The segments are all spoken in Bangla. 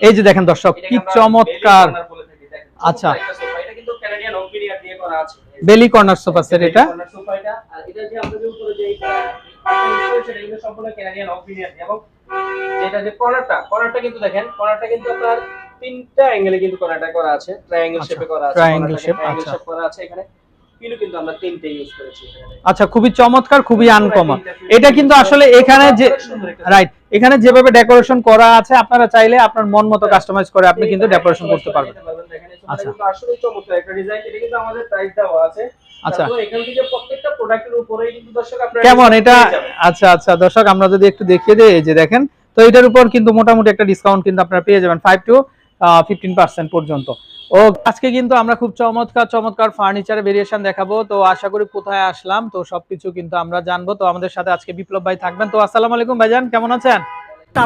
এই যে দেখেন দর্শক কি চমৎকার। আচ্ছা। বেলি কর্নার সোফা সেট এটা। যে যেটা কর্নারটা কর্নারটা কিন্তু দেখেন কর্নারটা কিন্তু আপনার তিনটা অ্যাঙ্গেলে কিন্তু কর্নারটা করা আছে। ট্রায়াঙ্গেল আচ্ছা, শেপে করা আছে triangle আচ্ছা। shape করা আছে এখানে। পিলও কিন্তু আমরা তিনটে ইউজ করেছি আচ্ছা খুবই চমৎকার খুবই আনকমন। এটা কিন্তু আসলে এখানে যে রাইট এখানে যেভাবে ডেকোরেশন করা আছে আপনারা চাইলে আপনার মন মতো কাস্টমাইজ করে আপনি কিন্তু ডেকোরেশন করতে পারবেন। আচ্ছা। আসলে চমৎকার একটা ডিজাইন এটা কিন্তু আমাদের প্রাইস দেওয়া আছে। আচ্ছা। এখান থেকে প্রত্যেকটা প্রোডাক্টের উপরেই কিন্তু দর্শক আপনারা কেমন? এটা আচ্ছা আচ্ছা দর্শক আমরা যদি একটু দেখিয়ে দিই এই যে দেখেন তো এটার উপর কিন্তু মোটামুটি একটা ডিসকাউন্ট কিন্তু আপনারা পেয়ে যাবেন ফাইভ টু ফিফটিন পার্সেন্ট পর্যন্ত। ও, আজকে কিন্তু আমরা খুব চমৎকার চমৎকার ফার্নিচারের ভেরিয়েশন দেখাবো। তো আশা করি কোথায় আসলাম? তো সবকিছু কিন্তু আমরা জানব। তো আমাদের সাথে আজকে বিপ্লব ভাই থাকবেন। তো আসসালামু আলাইকুম ভাইজান, কেমন আছেন?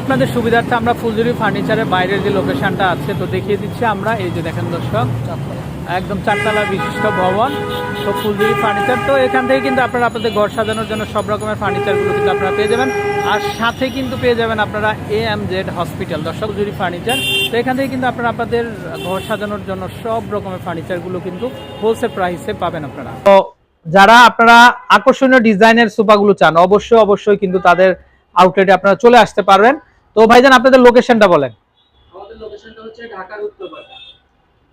আপনাদের সুবিধার্থে আমরা ফুলজুরি ফার্নিচারের বাইরের যে লোকেশনটা আছে, তো দেখিয়ে দিচ্ছি আমরা। এই যে দেখেন দর্শক, একদম চারতলা বিশিষ্ট ভবন। তো ফুলজুরি ফার্নিচার তো এখান থেকে কিন্তু আপনারা আপনাদের ঘর সাজানোর জন্য সব রকমের ফার্নিচারগুলো কিন্তু আপনারা পেয়ে যাবেন। আর সাথে কিন্তু পেয়ে যাবেন আপনারা এ এম জেড হসপিটাল দর্শক ফুলজুরি ফার্নিচার তো এখান থেকে কিন্তু আপনারা আপনাদের ঘর সাজানোর জন্য সব রকমের ফার্নিচারগুলো কিন্তু হোলসেল প্রাইসে পাবেন আপনারা। তো যারা আপনারা আকর্ষণীয় ডিজাইনের সোফাগুলো চান অবশ্যই অবশ্যই কিন্তু তাদের আউটলেটে আপনারা চলে আসতে পারবেন। তো ভাইজান আপনাদের লোকেশনটা বলেন। আমাদের লোকেশনটা হচ্ছে ঢাকার উত্তরপাড়া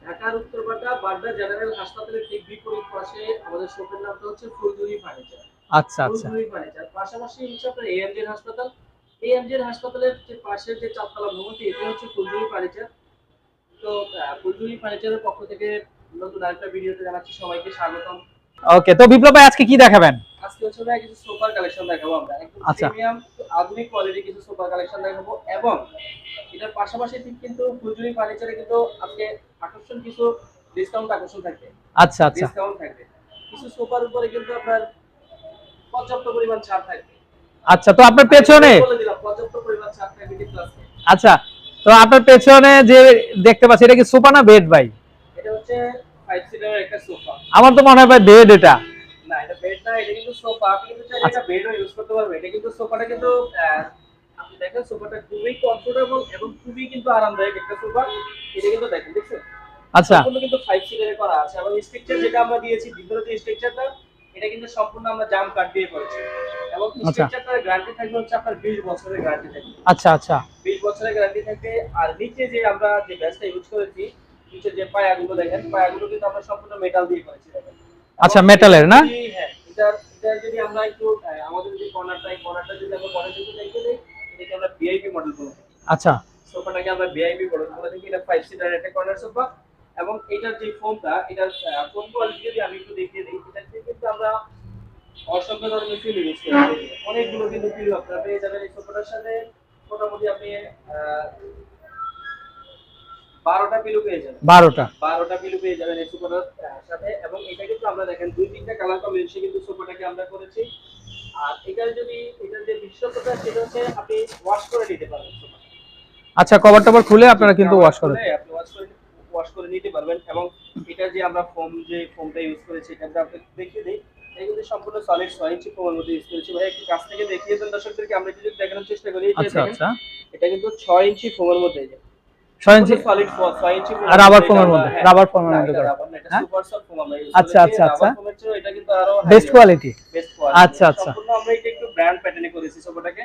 ঢাকার উত্তরপাড়া বাড্ডা জেনারেল হাসপাতালের ঠিক বিপরীত পাশে আমাদের শপের নামটা হচ্ছে ফুলজুরি ফার্নিচার। আচ্ছা আচ্ছা। ফুলজুরি ফার্নিচার। পাশাপাশি হচ্ছে আপনার এএমজেড হাসপাতাল। হাসপাতালের যে পাশের যে চারতলা ভবনটি এটা হচ্ছে ফার্নিচার। তো ফার্নিচারের পক্ষ থেকে নতুন আরেকটা ভিডিওতে জানাচ্ছি সবাইকে স্বাগতম। ওকে তো বিপ্লব ভাই আজকে কি দেখাবেন? আজকে হচ্ছে ভাই কিছু সোফার কালেকশন দেখাবো আমরা। একদম আচ্ছা। প্রিমিয়াম আধুনিক কোয়ালিটি কিছু সোফার কালেকশন দেখাবো এবং এটার পাশাপাশি ঠিক কিন্তু ফুলজুরি ফার্নিচারে কিন্তু আজকে আকর্ষণ কিছু ডিসকাউন্ট আকর্ষণ থাকবে। আচ্ছা আচ্ছা। ডিসকাউন্ট থাকবে। কিছু সোফার উপরে কিন্তু আপনার পর্যাপ্ত পরিমাণ ছাড় থাকবে। আচ্ছা তো আপনার পেছনে আচ্ছা তো আপনার পেছনে যে দেখতে পাচ্ছি এটা কি সোফা না বেড ভাই? আমার তো মনে হয় ভাই বেড এটা। আচ্ছা। কিন্তু সোফাটা কিন্তু আহ, আপনি দেখেন সোফাটা খুবই কমফোর্টেবল এবং খুবই কিন্তু আরামদায়ক একটা সোফা। এটা কিন্তু দেখেন দেখছেন? আচ্ছা। সম্পূর্ণ কিন্তু ফাইভ সিটারে করা আছে। এবং স্ট্রাকচার যেটা আমরা দিয়েছি ভিতরে যে স্ট্রাকচারটা এটা কিন্তু সম্পূর্ণ আমরা জাম কাট দিয়ে করেছি। এবং আচ্ছা। স্ট্রাকচারটার গ্যারান্টি থাকবে হচ্ছে আপনার 20 বছরের গ্যারান্টি থাকবে। আচ্ছা আচ্ছা। 20 বছরের গ্যারান্টি থাকবে। আর নিচে যে আমরা যে ব্যাসটা ইউজ করেছি নিচে যে পায়াগুলো দেখেন পায়াগুলো কিন্তু আমরা সম্পূর্ণ মেটাল দিয়ে করেছি দেখেন। আচ্ছা, মেটালের না? যদি- হ্যাঁ এটা এটা যদি আমরা একটু আমাদের যে কর্নারটা এই কর্নারটা যদি আমরা পরে যদি দেখে দিই এটাকে আমরা ভিআইপি মডেল বলে থাকি। আচ্ছা। সোফাটাকে আমরা ভিআইপি মডেল বলে থাকি। এটা ফাইভ সিটার একটা কর্নার সোফা এবং এটার যে ফোমটা এটার ফোম কোয়ালিটি যদি আমি একটু দেখিয়ে দিই এটা কিন্তু আমরা অসংখ্য ধরনের ফিল ইউজ করি অনেকগুলো কিন্তু ফিল আপনারা পেয়ে যাবেন এই সোফাটার সাথে মোটামুটি আপনি বারোটা পিলু পেয়ে যাবেন বারোটা। বারোটা পিলু পেয়ে যাবেন এই সোফাটার সাথে। এবং এটা কিন্তু আমরা দেখেন দুই তিনটা কালার কম্বিনেশন কিন্তু সোফাটাকে আমরা করেছি। আর এটার যদি এটার যে বিশেষত্বটা সেটা হচ্ছে আপনি ওয়াশ করে নিতে পারেন আচ্ছা কভার টভার খুলে আপনারা কিন্তু ওয়াশ করেন আপনি ওয়াশ করে ওয়াশ করে নিতে পারবেন এবং এটা যে আমরা ফোম যে ফোমটা ইউজ করেছি এটা আমরা আপনাকে দেখিয়ে দিই এটা কিন্তু সম্পূর্ণ সলিড ছয় ইঞ্চি ফোমের মধ্যে ইউজ করেছি ভাই একটু কাছ থেকে দেখিয়ে দেন দর্শকদেরকে আমরা যদি দেখানোর চেষ্টা করি আচ্ছা আচ্ছা এটা কিন্তু ছয় ইঞ্চি ফোমের মধ্যে করা। হ্যাঁ? আমরা আচ্ছা, আচ্ছা, আচ্ছা। বেস্ট কোয়ালিটি আচ্ছা, আচ্ছা। আমরা এটা একটু ব্র্যান্ড প্যাটার্নে করেছি সোফাটাকে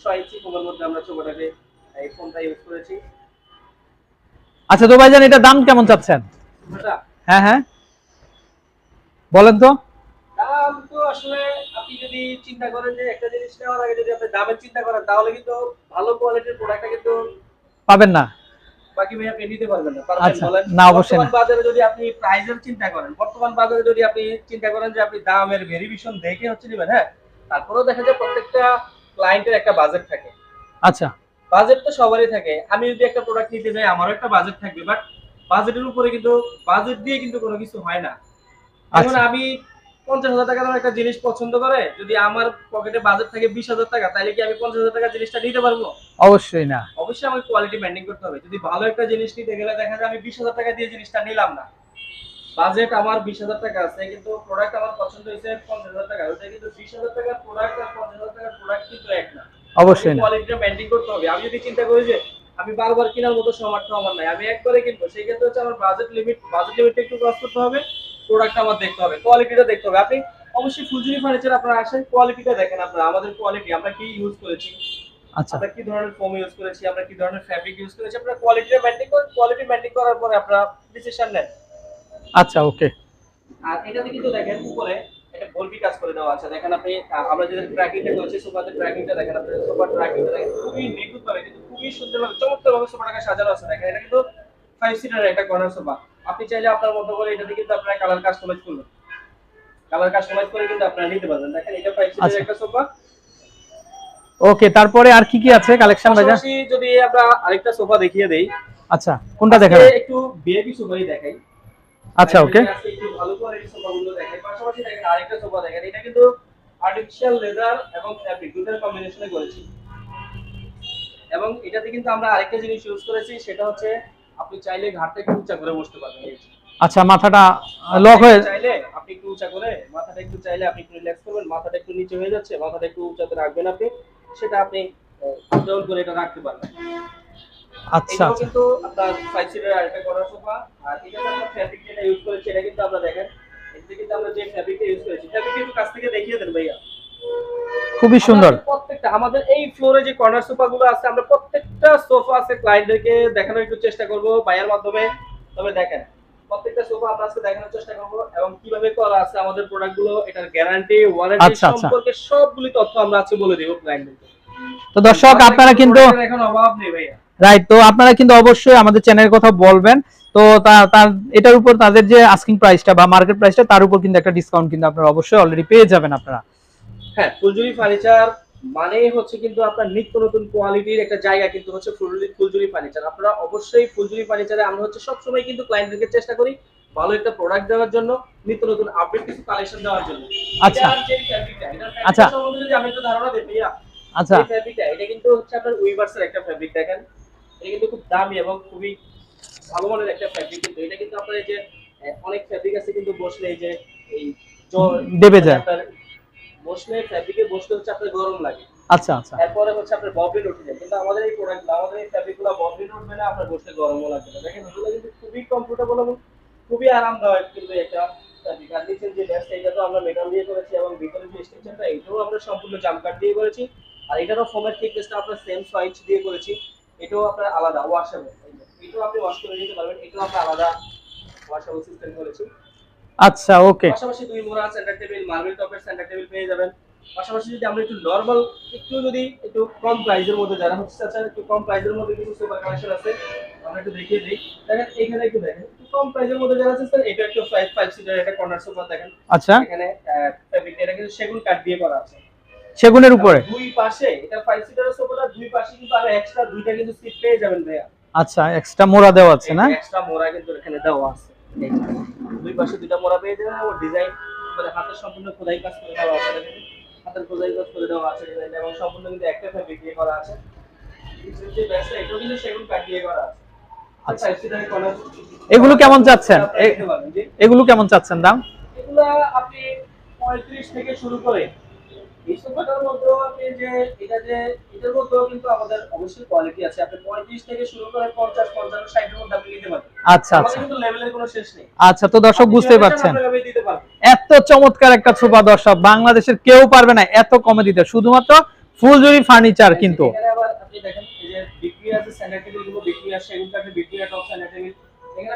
ছয় ইঞ্চি ফোমের মধ্যে আমরা সোফাটাকে এই ফোনটা ইউজ করেছি আচ্ছা তো ভাইজান এটা দাম কেমন চাচ্ছেন? হ্যাঁ হ্যাঁ। বলেন তো। দাম তো আসলে আপনি যদি চিন্তা করেন যে একটা জিনিস নেওয়ার আগে যদি আপনি দামের চিন্তা করেন তাহলে কিন্তু ভালো কোয়ালিটির প্রোডাক্টটা কিন্তু পাবেন না। বাকি ভাই আপনি নিতে পারবেন না। আচ্ছা, বলেন না, অবশ্যই না। বাজারে যদি আপনি প্রাইসের চিন্তা করেন বর্তমান বাজারে যদি আপনি চিন্তা করেন যে আপনি দামের ভেরিয়েশন দেখে হচ্ছে নেবেন হ্যাঁ তারপরেও দেখা যায় প্রত্যেকটা ক্লায়েন্টের একটা বাজেট থাকে। আচ্ছা। বাজেট তো সবারই থাকে। আমি যদি একটা প্রোডাক্ট নিতে যাই আমারও একটা বাজেট থাকবে বাট বাজেটের উপরে কিন্তু বাজেট দিয়ে কিন্তু কোনো কিছু হয় না। এখন আচ্ছা। আমি পঞ্চাশ হাজার টাকা দামের একটা জিনিস পছন্দ করে যদি আমার পকেটে বাজেট থাকে বিশ হাজার টাকা তাহলে কি আমি পঞ্চাশ হাজার টাকা জিনিসটা নিতে পারব? অবশ্যই না। অবশ্যই আমাকে কোয়ালিটি মেনটেন করতে হবে। যদি ভালো একটা জিনিস নিতে গেলে দেখা যায় আমি বিশ হাজার টাকা দিয়ে জিনিসটা নিলাম না। বাজেট আমার বিশ হাজার টাকা আছে কিন্তু প্রোডাক্ট আমার পছন্দ হয়েছে পঞ্চাশ হাজার টাকা। ওইটা কিন্তু বিশ হাজার টাকার প্রোডাক্ট আর পঞ্চাশ হাজার টাকার প্রোডাক্ট কিন্তু এক না। অবশ্যই কোয়ালিটিটা মেনটেন করতে হবে। আমি যদি চিন্তা করি যে আমি বারবার কেনার মতো সামর্থ্য আমার নাই আমি একবারে কিনবো সেই ক্ষেত্রে হচ্ছে আমার বাজেট লিমিট বাজেট লিমিটটা একটু ক্রস করতে হবে প্রোডাক্ট আমার দেখতে হবে কোয়ালিটিটা দেখতে হবে। আপনি অবশ্যই ফুলজুরি ফার্নিচার আপনারা আসেন কোয়ালিটিটা দেখেন আপনারা আমাদের কোয়ালিটি আমরা কি ইউজ করেছি আচ্ছা। আমরা কি ধরনের ফোম ইউজ করেছি আমরা কি ধরনের ফ্যাব্রিক ইউজ করেছি আপনারা কোয়ালিটিটা মেনটেন করেন কোয়ালিটি মেনটেন করার পরে আপনারা ডিসিশন নেন। আচ্ছা ওকে আর এটাতে কিন্তু দেখেন উপরে ভলভি কাজ করে দেওয়া আছে। দেখেন আপনি আমরা যে ট্র্যাকিংটা করেছি সোফাতে ট্র্যাকিংটা দেখেন আপনি সোফার ট্র্যাকিংটা দেখেন খুবই কিন্তু খুবই সুন্দরভাবে চমৎকারভাবে সোফাটাকে সাজানো আছে। দেখেন এটা কিন্তু ফাইভ সিটার একটা কর্নার সোফা আপনি চাইলে আপনার মতো করে এটাতে কিন্তু আপনারা কালার কাস্টমাইজ করবেন কালার কাস্টমাইজ করে কিন্তু আপনারা নিতে পারবেন। দেখেন এটা ফাইভ আচ্ছা। সিটার একটা সোফা ওকে তারপরে আর কি কি আছে কালেকশন ভাইজান যদি আমরা আরেকটা সোফা দেখিয়ে দেই আচ্ছা কোনটা দেখাবেন? একটু বেবি সোফাই দেখাই। আচ্ছা ওকে একটু ভালো কোয়ালিটির সোফাগুলো দেখাই। পাশাপাশি দেখেন আরেকটা সোফা দেখেন। এটা কিন্তু আর্টিফিশিয়াল লেদার এবং ফ্যাব্রিক দুটোর কম্বিনেশনে করেছি। এবং এটাতে কিন্তু আমরা আরেকটা জিনিস ইউজ করেছি সেটা হচ্ছে আপনি চাইলে ঘাটটা একটু উঁচা করে বসতে পারবেন। আচ্ছা মাথাটা লক হয়ে চাইলে আপনি একটু উঁচা করে মাথাটা একটু চাইলে আপনি একটু রিল্যাক্স করবেন মাথাটা একটু নিচে হয়ে যাচ্ছে মাথাটা একটু উঁচাতে রাখবেন আপনি সেটা আপনি ডাউন করে এটা রাখতে পারবেন। আচ্ছা আচ্ছা। কিন্তু আপনার ফাইভ সিটার আরেকটা করার সোফা আর এটাতে আমরা ফ্যাব্রিক যেটা ইউজ করেছি এটা কিন্তু আমরা দেখেন এটাতে কিন্তু আমরা যে ফ্যাব্রিকটা ইউজ করেছি ফ্যাব্রিক একটু কাছ থেকে দেখিয়ে দেন ভাইয়া। খুবই সুন্দর। প্রত্যেকটা আমাদের এই ফ্লোরে যে কর্নার সোফা গুলো আছে আমরা প্রত্যেকটা সোফা আছে ক্লায়েন্টদেরকে দেখানোর একটু চেষ্টা করব বাইয়ের মাধ্যমে। তবে দেখেন প্রত্যেকটা সোফা আমরা আজকে দেখানোর চেষ্টা করব এবং কীভাবে করা আছে আমাদের প্রোডাক্টগুলো এটার গ্যারান্টি ওয়ারেন্টি আচ্ছা, আচ্ছা। সম্পর্কে সবগুলি তথ্য আমরা আজকে বলে দেব ক্লায়েন্টদেরকে তো দর্শক আপনারা কিন্তু এখন অভাব নেই ভাইয়া। রাইট তো আপনারা কিন্তু অবশ্যই আমাদের চ্যানেলের কথা বলবেন। তো তার এটার উপর তাদের যে আস্কিং প্রাইসটা বা মার্কেট প্রাইসটা তার উপর কিন্তু একটা ডিসকাউন্ট কিন্তু আপনারা অবশ্যই অলরেডি পেয়ে যাবেন আপনারা। হ্যাঁ ফুলজুরি ফার্নিচার মানে হচ্ছে কিন্তু আপনার নিত্য নতুন কোয়ালিটির একটা জায়গা কিন্তু হচ্ছে ফুলজুরি ফুলজুরি ফার্নিচার আপনারা অবশ্যই ফুলজুরি ফার্নিচারে আমরা হচ্ছে সবসময় কিন্তু ক্লায়েন্টদেরকে চেষ্টা করি ভালো একটা প্রোডাক্ট দেওয়ার জন্য নিত্য নতুন আপডেট কিছু কালেকশন দেওয়ার জন্য। আচ্ছা। আচ্ছা। যদি আমি একটু ধারণা দিই ভাইয়া আচ্ছা। এই ফ্যাব্রিকটা এটা কিন্তু হচ্ছে আপনার উইভার্সের একটা ফ্যাব্রিক দেখেন? এটা কিন্তু খুব দামি এবং খুবই ভালো মানের একটা ফ্যাব্রিক কিন্তু এটা কিন্তু আপনার এই যে অনেক ফ্যাব্রিক আছে কিন্তু বসলে এই যে এই দেবে যায়। বসলে ফ্যাব্রিকে বসলে হচ্ছে আপনার গরম লাগে। আচ্ছা আচ্ছা। এরপরে হচ্ছে আপনার ববিন উঠে যায়। কিন্তু আমাদের এই প্রোডাক্ট আমাদের এই ফ্যাব্রিকগুলো ববিন উঠবে না আপনার গরমও লাগবে না। দেখেন এগুলো কিন্তু খুবই কমফোর্টেবল এবং খুবই আরামদায়ক কিন্তু এটা ফ্যাব্রিক আর নিচের যে ড্রেসটা এটা তো আমরা মেটাল দিয়ে করেছি এবং ভিতরে যে স্ট্রাকচারটা এটাও আমরা সম্পূর্ণ দিয়ে করেছি। আর এটারও ফোমের থিকনেসটা আমরা সেম সাইজ দিয়ে করেছি। এটাও আপনার আলাদা ওয়াশেবল এটাও আপনি ওয়াশ করে নিতে পারবেন এটাও আমরা আলাদা ওয়াশেবল সিস্টেম করেছি আচ্ছা ওকে। পাশাপাশি দুই মোড়া সেন্টার টেবিল মার্বেল টপের সেন্টার টেবিল পেয়ে যাবেন। পাশাপাশি যদি আমরা একটু নরমাল একটু যদি একটু কম প্রাইসের মধ্যে যারা হচ্ছে চাচ্ছেন একটু কম প্রাইসের মধ্যে কিছু সুপার কালেকশন আছে আমরা একটু দেখিয়ে দিই। দেখেন এখানে একটু দেখেন একটু কম প্রাইসের মধ্যে যারা চাচ্ছেন এটা একটু ফাইভ ফাইভ সিটার একটা কর্নার সোফা দেখেন। আচ্ছা। এখানে ফেব্রিক এটা কিন্তু সেগুন কাঠ দিয়ে করা আছে। সেগুনের উপরে? দুই পাশে এটা ফাইভ সিটার সোফাটা দুই পাশে কিন্তু আরও এক্সট্রা দুইটা কিন্তু সিট পেয়ে যাবেন ভাইয়া। আচ্ছা এক্সট্রা মোড়া দেওয়া আছে না? এক্সট্রা মোড়া কিন্তু এখানে দেওয়া আছে। দুই পাশে দুইটা মোড়া পেয়ে যাবেন এবং ডিজাইন মানে হাতের সম্পূর্ণ খোদাই কাজ করে দেওয়া আছে হাতের খোদাই কাজ করে দেওয়া আছে ডিজাইন এবং সম্পূর্ণ কিন্তু একটা ফ্যাব্রিক দিয়ে করা আছে। যে ব্যাসটা এটাও কিন্তু সেগুন কাঠ দিয়ে করা আছে। আচ্ছা। এগুলো কেমন চাচ্ছেন? এগুলো কেমন চাচ্ছেন দাম? এগুলা আপনি পঁয়ত্রিশ থেকে শুরু করে এই সোফাটার মধ্যেও আপনি যে এটা যে এটার মধ্যেও কিন্তু আমাদের অবশ্যই কোয়ালিটি আছে। আপনি পঁয়ত্রিশ থেকে শুরু করে মধ্যে আপনি নিতে পারবেন। আচ্ছা আচ্ছা। কিন্তু লেভেলের কোনো শেষ নেই। আচ্ছা তো দর্শক আপনি বুঝতেই যেভাবে চান পারছেন আপনারা দিতে পারবেন। এত চমৎকার একটা সোফা দর্শক বাংলাদেশের কেউ পারবে না এত কমে দিতে। শুধুমাত্র ফুলজুরি ফার্নিচার কিন্তু। এখানে আবার আপনি দেখেন এই যে বিক্রি আছে স্যান্ডারগুলো বিক্রি আছে সেগুলো কাঠে বিক্রি আছে টপ স্যান্ডার এখানে।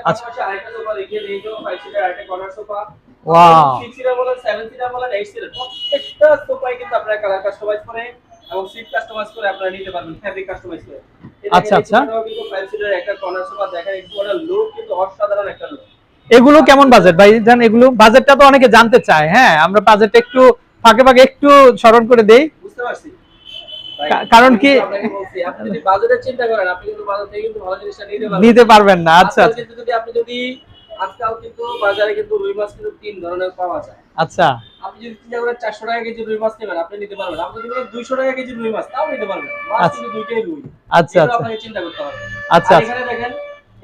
পাশাপাশি আরেকটা সোফা দেখিয়ে দিই তো ফাইভ আরেকটা কর্নার সোফা Wow. সিক্স বলেন সেভেন সিটার বলেন এইট সিটার প্রত্যেকটা সোফাই কিন্তু আপনারা কালার কাস্টমাইজ করে এবং সিট কাস্টমাইজ করে আপনারা নিতে পারবেন ফ্যাব্রিক কাস্টমাইজ করে আচ্ছা, আচ্ছা। কিন্তু ফাইভ সিটার একটা কর্নার সোফা দেখেন এই সোফাটার লুক কিন্তু অসাধারণ একটা লুক এগুলো কেমন বাজেট ভাই জান এগুলো বাজেটটা তো অনেকে জানতে চায় হ্যাঁ? আমরা বাজেটটা একটু ফাঁকে ফাঁকে একটু স্মরণ করে দেই। বুঝতে পারছি। কারণ কি- আপনি যদি বাজেটের চিন্তা করেন আপনি কিন্তু বাজার থেকে কিন্তু ভালো জিনিসটা নিতে পারবেন। না আচ্ছা যদি আপনি যদি আজকাল কিন্তু বাজারে কিন্তু রুই মাছ কিন্তু তিন ধরনের পাওয়া যায়। আচ্ছা। আপনি যদি চিন্তা করেন চারশো টাকা কেজি রুই মাছ নেবেন আপনি নিতে পারবেন আপনি যদি দুইশো টাকা কেজি রুই মাছ তাও নিতে পারবেন মাছ আচ্ছা। কিন্তু দুইটাই রুই। আচ্ছা আচ্ছা। আপনাকে চিন্তা করতে হবে। আচ্ছা আচ্ছা। এখানে দেখেন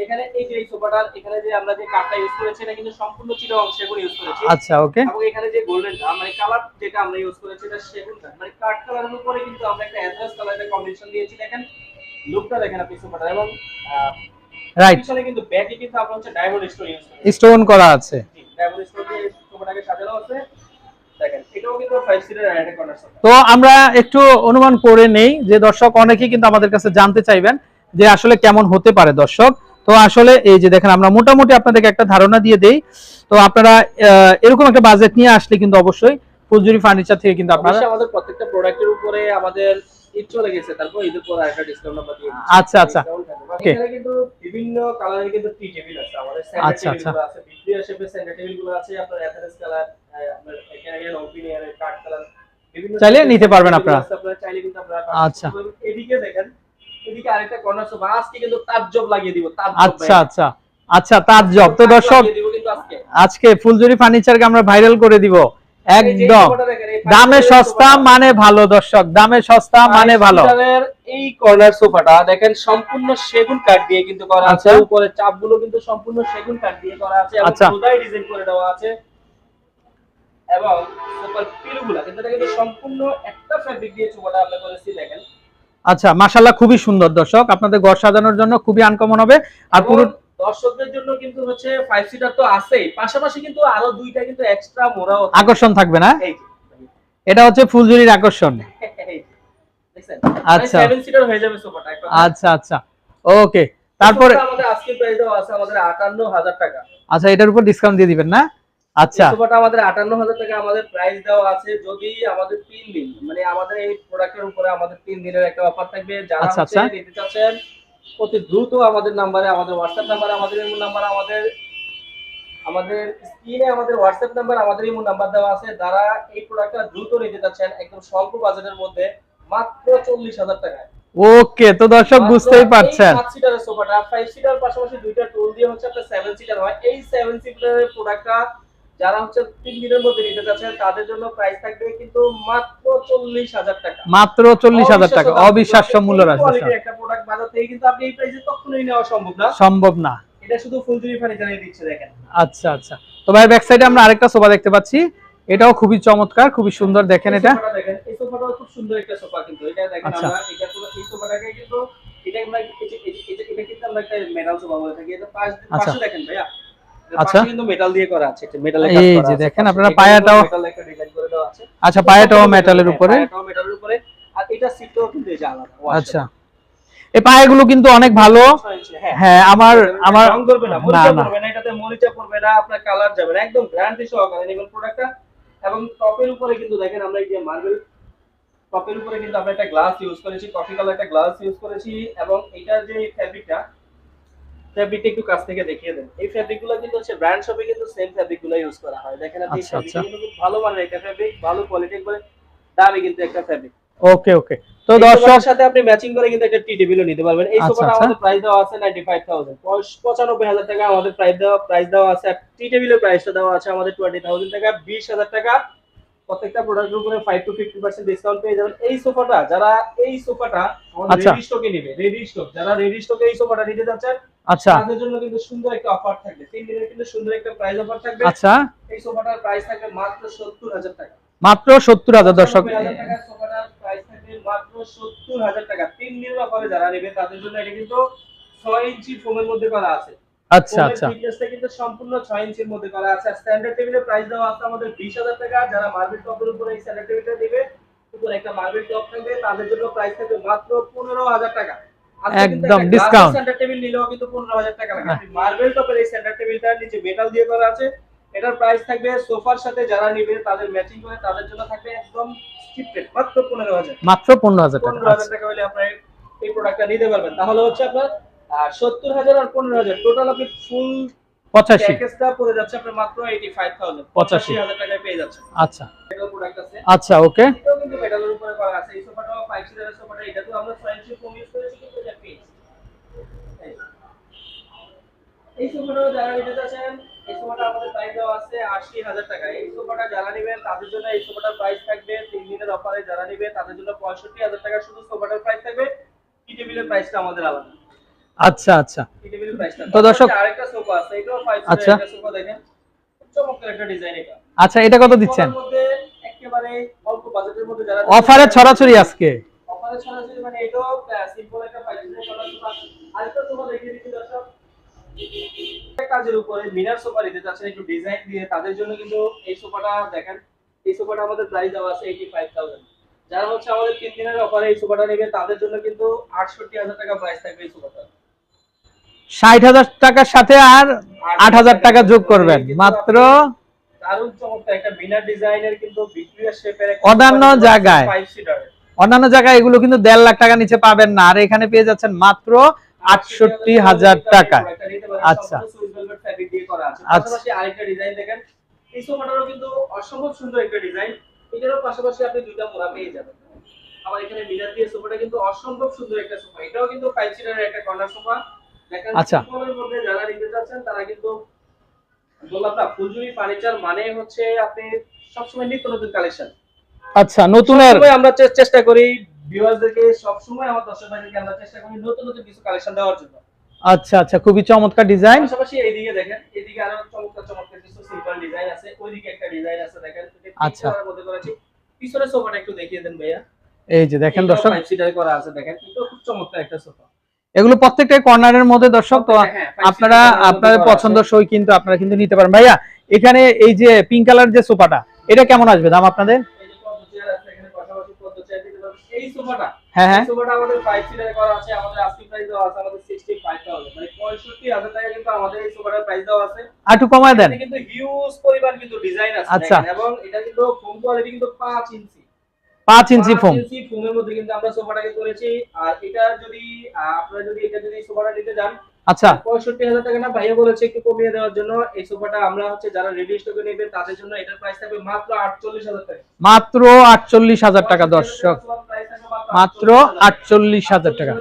এখানে এই যে এই সোফাটার এখানে যে আমরা যে কাঠটা ইউজ করেছি এটা কিন্তু সম্পূর্ণ চিটাগং সেগুন ইউজ করেছি। আচ্ছা ওকে। এবং এখানে যে গোল্ডেনটা মানে কালার যেটা আমরা ইউজ করেছি এটা সেগুন মানে কাঠ কালারের উপরে কিন্তু আমরা একটা অ্যাডজাস্ট কালারের কম্বিনেশন দিয়েছি। দেখেন লুকটা দেখেন আপনি সোফাটার। এবং রাইট কিন্তু ব্যাগে কিন্তু আমরা হচ্ছে ডায়মন্ড স্টোন ইউজ স্টোন করা আছে। ডায়মন্ড স্টোন দিয়ে সোফাটাকে সাজানো আছে। তো আমরা একটু অনুমান করে নেই যে দর্শক অনেকেই কিন্তু আমাদের কাছে জানতে চাইবেন যে আসলে কেমন হতে পারে দর্শক। তো আসলে এই যে দেখেন আমরা মোটামুটি আপনাদেরকে একটা ধারণা দিয়ে দেই। তো আপনারা এরকম একটা বাজেট নিয়ে আসলে কিন্তু অবশ্যই ফুলজুরি ফার্নিচার থেকে কিন্তু আপনারা আমাদের প্রত্যেকটা প্রোডাক্টের উপরে আমাদের ঈদ চলে গেছে তারপর ঈদের পর একটা ডিসকাউন্ট আমরা দিয়ে। আচ্ছা, আচ্ছা। এখানে কিন্তু বিভিন্ন কালারের কিন্তু টি টেবিল আছে। আমাদের আচ্ছা, আচ্ছা। টেবিল আছে ভিক্টোরিয়া শেপের সেন্টার টেবিলগুলো আছে। আপনার কালার আপনার ক্যানাডিয়ান ওপিনিয়ন কাট কালার বিভিন্ন চাইলে নিতে পারবেন আপনারা। আপনারা চাইলে কিন্তু আপনারা আচ্ছা। এদিকে দেখেন এদিকে আরেকটা কর্নার সোফা আজকে কিন্তু তাজ্জব লাগিয়ে দিব তাজ্জব আচ্ছা আচ্ছা। আচ্ছা তার জব তো দর্শক আজকে। ফুলজুরি ফার্নিচারকে আমরা ভাইরাল করে দিব। একদম। দামে সস্তা মানে ভালো দর্শক দামে সস্তা মানে ভালো। এই কর্নার সোফাটা দেখেন সম্পূর্ণ সেগুন কাঠ দিয়ে কিন্তু করা আছে। আচ্ছা। উপরে চাপগুলো কিন্তু সম্পূর্ণ সেগুন কাঠ দিয়ে করা আছে এবং আচ্ছা। খোদাই ডিজাইন করে দেওয়া আছে। এবং সোফার পিলগুলা কিন্তু এটা কিন্তু সম্পূর্ণ একটা ফ্যাব্রিক দিয়ে সোফাটা আমরা করেছি দেখেন। আচ্ছা মাশাল্লাহ খুবই সুন্দর দর্শক। আপনাদের ঘর সাজানোর জন্য খুবই আনকমন হবে। আর পুরো দর্শকদের জন্য কিন্তু হচ্ছে ফাইভ সিটার তো আছেই। পাশাপাশি কিন্তু আরও দুইটা কিন্তু এক্সট্রা মোড়াও আকর্ষণ থাকবে না? এটা হচ্ছে ফুলজুরির আকর্ষণ। দেখছেন? আচ্ছা। সেভেন সিটার হয়ে যাবে সোফাটা আচ্ছা আচ্ছা। ওকে তারপরে আমাদের আজকে প্রাইস দেওয়া আছে আমাদের আটান্ন হাজার টাকা। আচ্ছা এটার উপর ডিসকাউন্ট দিয়ে দিবেন না? আচ্ছা। সোফাটা আমাদের আটান্ন হাজার টাকা আমাদের প্রাইস দেওয়া আছে যদি আমাদের তিন দিন মানে আমাদের এই প্রোডাক্টের উপরে আমাদের তিন দিনের একটা অফার থাকবে। যারা আচ্ছা, আচ্ছা। নিতে চাচ্ছেন অতি দ্রুত আমাদের নাম্বারে আমাদের হোয়াটসঅ্যাপ নাম্বার আমাদের ইমো নাম্বার আমাদের আমাদের স্ক্রিনে আমাদের হোয়াটসঅ্যাপ নাম্বার আমাদের ইমো নাম্বার দেওয়া আছে। যারা এই প্রোডাক্টটা দ্রুত নিতে চাচ্ছেন একদম স্বল্প বাজেটের মধ্যে মাত্র চল্লিশ হাজার টাকায়। ওকে তো দর্শক বুঝতেই পারছেন। পাঁচ সিটারের সোফাটা ফাইভ সিটার পাশাপাশি দুইটা টুল দিয়ে হচ্ছে আপনার সেভেন সিটার হয়। এই সেভেন সিটারের প্রোডাক্টটা যারা হচ্ছে তিন দিনের মধ্যে নিতে চাচ্ছেন তাদের জন্য প্রাইস থাকবে কিন্তু মাত্র চল্লিশ হাজার টাকা। মাত্র চল্লিশ হাজার টাকা অবিশ্বাস্য মূল্য রাখবে একটা প্রোডাক্ট বাজার থেকে কিন্তু আপনি এই প্রাইসে কখনোই নেওয়া সম্ভব না। সম্ভব না। এটা শুধু ফুলজুরি ফার্নিচারে দিচ্ছে দেখেন। আচ্ছা আচ্ছা। তো ভাই ব্যাক সাইডে আমরা আরেকটা সোফা দেখতে পাচ্ছি। এটাও খুবই চমৎকার খুবই সুন্দর দেখেন এটা। দেখেন এই সোফাটাও খুব সুন্দর একটা সোফা কিন্তু। এটা দেখেন আচ্ছা। আমরা এটা পুরো এই সোফাটাকে কিন্তু এটা আমরা এটা কিন্তু আমরা একটা মেটাল সোফা বলে থাকি। এটা পাশ আচ্ছা। পাশে দেখেন ভাইয়া। আচ্ছা। কিন্তু মেটাল দিয়ে করা আছে এটা মেটালের কাজ করা যে দেখেন আপনারা পায়াটাও- মেটাল একটা ডিজাইন করে দেওয়া আছে। আচ্ছা পায়াটাও মেটালের উপরে? পায়াটাও মেটালের উপরে। আর এটা সিটটাও কিন্তু এই যে আলাদা আচ্ছা। এই পায়াগুলো কিন্তু অনেক ভালো। হ্যাঁ। হ্যাঁ আমার আমার রং করবে না মরিচা না। পড়বে না এটাতে মরিচা পড়বে না আপনার কালার যাবে না। একদম গ্যারান্টি সহকারে নেবেন প্রোডাক্টটা এবং টপের উপরে কিন্তু দেখেন আমরা এই যে মার্বেল টপের উপরে কিন্তু আমরা একটা গ্লাস ইউজ করেছি কফি কালার একটা গ্লাস ইউজ করেছি। এবং এটার যে ফ্যাব্রিকটা ফ্যাব্রিকটা একটু কাছ থেকে দেখিয়ে দেন। এই ফ্যাব্রিকগুলো কিন্তু হচ্ছে ব্র্যান্ড শপে কিন্তু সেম ফ্যাব্রিকগুলো ইউজ করা হয়। দেখেন আপনি আচ্ছা, আচ্ছা। কিন্তু খুব ভালো মানের একটা ফ্যাব্রিক ভালো কোয়ালিটি বলে দামি কিন্তু একটা ফ্যাব্রিক ওকে ওকে তো দর্শক সাথে আপনি ম্যাচিং করে কিন্তু একটা টি টেবিলও নিতে পারবেন। এই সোফাটা আচ্ছা। আমাদের প্রাইস দেওয়া আছে 95000 95000 টাকা আমাদের প্রাইস দেওয়া প্রাইস দেওয়া আছে। টি টেবিলের প্রাইসটা দেওয়া আছে আমাদের 20000 টাকা। 20000 টাকা প্রত্যেকটা প্রোডাক্টের উপরে 5 টু 50% ডিসকাউন্ট পেয়ে যাবেন। এই সোফাটা যারা এই সোফাটা আচ্ছা। রেডি স্টকে নেবে রেডি স্টক যারা রেডি স্টকে এই সোফাটা নিতে যাচ্ছেন আচ্ছা। তাদের জন্য কিন্তু সুন্দর একটা অফার থাকবে। তিন দিনের কিন্তু সুন্দর একটা প্রাইস অফার থাকবে। আচ্ছা। এই সোফাটার প্রাইস থাকবে মাত্র 70000 টাকা। মাত্র সত্তর হাজার দর্শক। 90000 টাকার সোফাটার প্রাইস থাকবে মাত্র 70000 টাকা। তিন দিনের অফারে যারা নেবে তাদের জন্য এটা কিন্তু 6 ইঞ্চি ফোমের মধ্যে করা আছে। আচ্ছা আচ্ছা। thickness-টা কিন্তু সম্পূর্ণ 6 ইঞ্চির মধ্যে করা আছে। স্ট্যান্ডার্ড টেবিলের প্রাইস দেওয়া আছে আমাদের 20000 টাকা। যারা মার্বেল টপের উপরে এই স্ট্যান্ডার্ড টেবিলটা দিবে উপরে একটা মার্বেল টপ থাকবে তাদের জন্য প্রাইস থাকবে মাত্র 15000 টাকা। একদম discount। স্ট্যান্ডার্ড টেবিল নিলেও কিন্তু 15000 টাকা লাগে। মার্বেল টপের এই স্ট্যান্ডার্ড টেবিলটা নিচে মেটাল দিয়ে করা আছে। এটার প্রাইস থাকবে সোফার সাথে যারা নেবে তাদের ম্যাচিং করে তাদের জন্য থাকবে একদম চিপ রেট মাত্র 15000 মাত্র পনেরো হাজার টাকা পনেরো হাজার টাকা হলে আপনার এই প্রোডাক্টটা নিতে পারবেন। তাহলে হচ্ছে আপনার সত্তর হাজার আর পনেরো হাজার। টোটাল আপনি ফুল পঁচাশি। প্যাকেজটা পড়ে যাচ্ছে আপনার মাত্র এইটি ফাইভ থাউজেন্ড পঁচাশি। হাজার টাকায় পেয়ে যাচ্ছেন। আচ্ছা। মেটাল প্রোডাক্ট আছে। আচ্ছা ওকে এটাও কিন্তু মেটালের উপরে করা আছে। এই সোফাটাও ফাইভ সিটারের সোফাটা। এটা তো আমরা ছয় ইঞ্চি ফোম ইউজ করেছি কিন্তু এটা পিস এই সোফাটাও যারা নিতে চাচ্ছেন এই সোফাটা আমাদের প্রাইস দেওয়া আছে আশি হাজার টাকা। এই সোফাটা যারা নেবেন তাদের জন্য এই সোফাটার প্রাইস থাকবে তিন দিনের অফারে যারা নেবে তাদের জন্য পঁয়ষট্টি হাজার টাকা শুধু সোফাটার প্রাইস থাকবে। টি টেবিলের প্রাইসটা আমাদের আলাদা। আচ্ছা আচ্ছা। তো দর্শক- আরেকটা সোফা আছে এটাও 5 আচ্ছা। সোফা দেখেন। চমৎকার একটা ডিজাইন এটা। আচ্ছা এটা কত দিচ্ছেন? একেবারে অল্প বাজেটের মধ্যে যারা অফারে ছড়াছড়ি আজকে। অফারে ছড়াছড়ি মানে এটাও সিম্পল একটা 5 সিটার সোফা সোফা আরেকটা সোফা দেখিয়ে দিচ্ছি দর্শক। কাজের উপরে মিনার সোফা নিতে চাচ্ছেন একটু ডিজাইন দিয়ে তাদের জন্য কিন্তু এই সোফাটা দেখেন এই সোফাটা আমাদের প্রাইস দেওয়া আছে 85000 যারা হচ্ছে আমাদের তিন দিনের অফারে এই সোফাটা নেবে তাদের জন্য কিন্তু 68000 টাকা প্রাইস থাকবে এই সোফাটা ষাট হাজার টাকার সাথে আর আট হাজার টাকা যোগ করবেন মাত্র অন্যান্য জায়গায়। অন্যান্য জায়গায় এগুলো কিন্তু দেড় লাখ টাকা নিচে পাবেন না আর এখানে পেয়ে যাচ্ছেন মাত্র আটষট্টি হাজার টাকা আচ্ছা। আচ্ছা আচ্ছা। অসম্ভব ডিজাইন পেয়ে যাবেন আবার এখানে মিরার দিয়ে সোফাটা কিন্তু অসম্ভব সুন্দর একটা সোফা এটাও কিন্তু ফাইভ সিটারের একটা সোফা আচ্ছা। মধ্যে যারা নিতে চাচ্ছেন তারা কিন্তু বললাম না ফুলজুরি ফার্নিচার মানে হচ্ছে আপনি সবসময় নিত্য নতুন কালেকশন আচ্ছা নতুনের আমরা চেষ্টা করি ভিউয়ারদেরকে সবসময় আমার দর্শক ভাইদেরকে আমরা চেষ্টা করি নতুন নতুন কিছু কালেকশন দেওয়ার জন্য। আচ্ছা আচ্ছা খুবই চমৎকার ডিজাইন পাশাপাশি এইদিকে দেখেন এইদিকে আরও চমৎকার চমৎকার কিছু সিম্পল ডিজাইন আছে। ওইদিকে একটা ডিজাইন আছে দেখেন আচ্ছা। মধ্যে করেছি। পিছনের সোফাটা একটু দেখিয়ে দেন ভাইয়া। এই যে দেখেন দর্শক। ফাইভ সিটারে করা আছে দেখেন। কিন্তু খুব চমৎকার একটা সোফা। এগুলো প্রত্যেকটা কর্নারের মধ্যে দর্শক তো হ্যাঁ, আপনারা আপনাদের পছন্দ সই কিন্তু আপনারা কিন্তু নিতে পারেন। ভাইয়া এখানে এই যে পিঙ্ক কালার যে সোফাটা এটা কেমন আসবে? দাম আপনাদের? এই সোফাটা হ্যাঁ হ্যাঁ। সোফাটা আমাদের ফাইভ সিটারে করা আছে আমাদের আস্কিং প্রাইস দেওয়া আছে আমাদের সিক্সটি ফাইভ থাউজেন্ড মানে পঁয়ষট্টি হাজার টাকা কিন্তু আমাদের এই সোফাটার প্রাইস দেওয়া আছে। আর কমায় দেন। কিন্তু হিউজ পরিমাণ কিন্তু ডিজাইন আছে আচ্ছা। এবং এটা কিন্তু ফোম কোয়ালিটি কিন্তু 5 ইঞ্চি। ফোম ইঞ্চি ফোমের মধ্যে কিন্তু আমরা সোফাটাকে করেছি আর এটা যদি আপনারা যদি এটা যদি সোফাটা নিতে যান আচ্ছা। পঁয়ষট্টি হাজার টাকা না ভাইয়া বলেছে একটু কমিয়ে দেওয়ার জন্য। এই সোফাটা আমরা হচ্ছে যারা রেডি স্টকে নেবে তাদের জন্য এটার প্রাইস থাকবে মাত্র আটচল্লিশ হাজার টাকা। মাত্র আটচল্লিশ হাজার টাকা দর্শক। মাত্র আটচল্লিশ হাজার টাকা।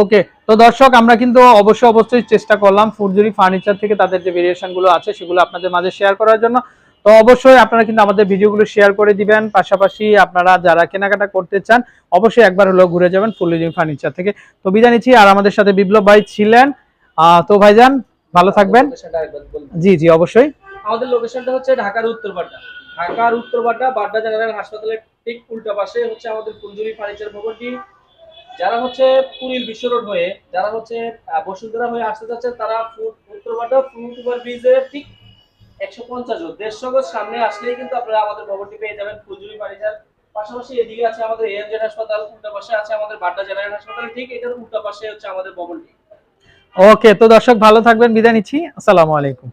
ওকে তো দর্শক আমরা কিন্তু অবশ্যই অবশ্যই চেষ্টা করলাম ফুরজুরি ফার্নিচার থেকে তাদের যে ভেরিয়েশনগুলো আছে সেগুলো আপনাদের মাঝে শেয়ার করার জন্য। তো অবশ্যই আপনারা কিন্তু আমাদের ভিডিওগুলো শেয়ার করে দিবেন। পাশাপাশি আপনারা যারা কেনাকাটা করতে চান অবশ্যই একবার হলেও ঘুরে যাবেন ফুলজুরি ফার্নিচার থেকে। তো বিদায় নিচ্ছি আর আমাদের সাথে বিপ্লব ভাই ছিলেন। তো ভাইজান ভালো থাকবেন। জি জি অবশ্যই। আমাদের লোকেশনটা হচ্ছে ঢাকার উত্তর বাড্ডা। ঢাকার উত্তর বাড্ডা বাড্ডা জেনারেল হাসপাতালের ঠিক উল্টা পাশে হচ্ছে আমাদের ফুলজুরি ফার্নিচার ভবনটি। যারা হচ্ছে পুরীর বিশ্ব রোড হয়ে যারা হচ্ছে বসুন্ধরা হয়ে আসতে যাচ্ছে তারা ফু- উত্তর বাড্ডা ফুট ব্রিজের ঠিক একশো পঞ্চাশ দেড়শো গজ সামনে আসলেই কিন্তু আপনারা আমাদের ভবনটি পেয়ে যাবেন ফুলজুরি বাড়িজার পাশাপাশি এদিকে আছে আমাদের এএমজেড হাসপাতাল, উল্টা পাশে আছে আমাদের বাড্ডা জেনারেল হাসপাতাল, ঠিক এটার উল্টা পাশে হচ্ছে আমাদের ভবনটি ওকে, তো দর্শক ভালো থাকবেন, বিদায় নিচ্ছি। আসসালামু আলাইকুম।